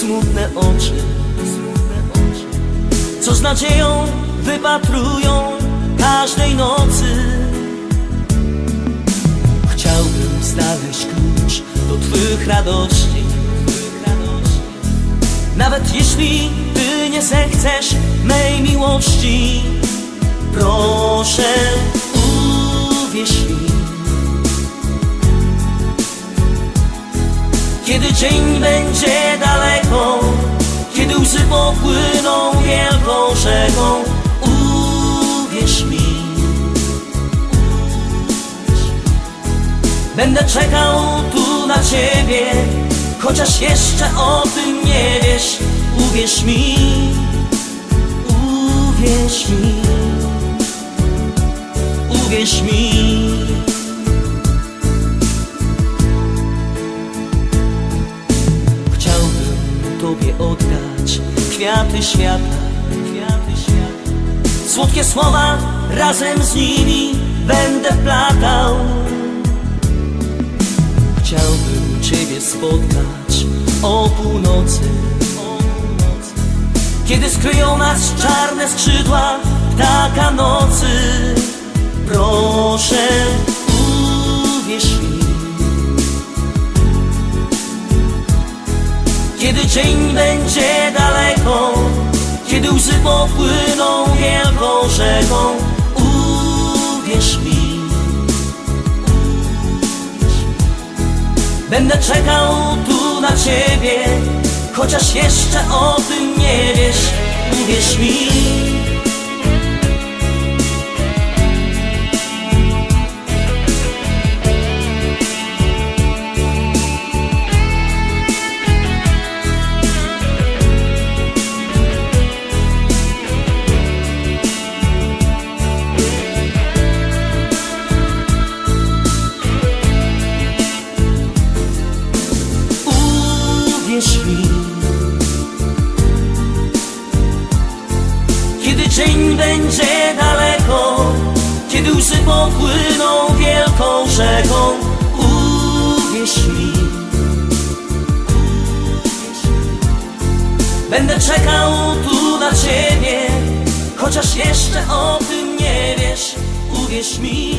smutne oczy, co z nadzieją wypatrują każdej nocy. Chciałbym znaleźć klucz do Twych radości. Nawet jeśli Ty nie zechcesz mej miłości, proszę uwierz mi. Kiedy dzień będzie daleko, kiedy łzy popłyną wielką rzeką, uwierz mi. Będę czekał tu na ciebie, chociaż jeszcze o tym nie wiesz. Uwierz mi, uwierz mi, uwierz mi. Tobie oddać kwiaty świata, kwiaty świata. Słodkie słowa razem z nimi będę wplatał. Chciałbym Ciebie spotkać o północy, o północy. Kiedy skryją nas czarne skrzydła ptaka nocy. Proszę, dzień będzie daleko, kiedy łzy popłyną wielką rzeką, uwierz mi. Będę czekał tu na ciebie, chociaż jeszcze o tym nie wiesz, uwierz mi. Mi Będę czekał tu na ciebie Chociaż jeszcze o tym nie wiesz Uwierz mi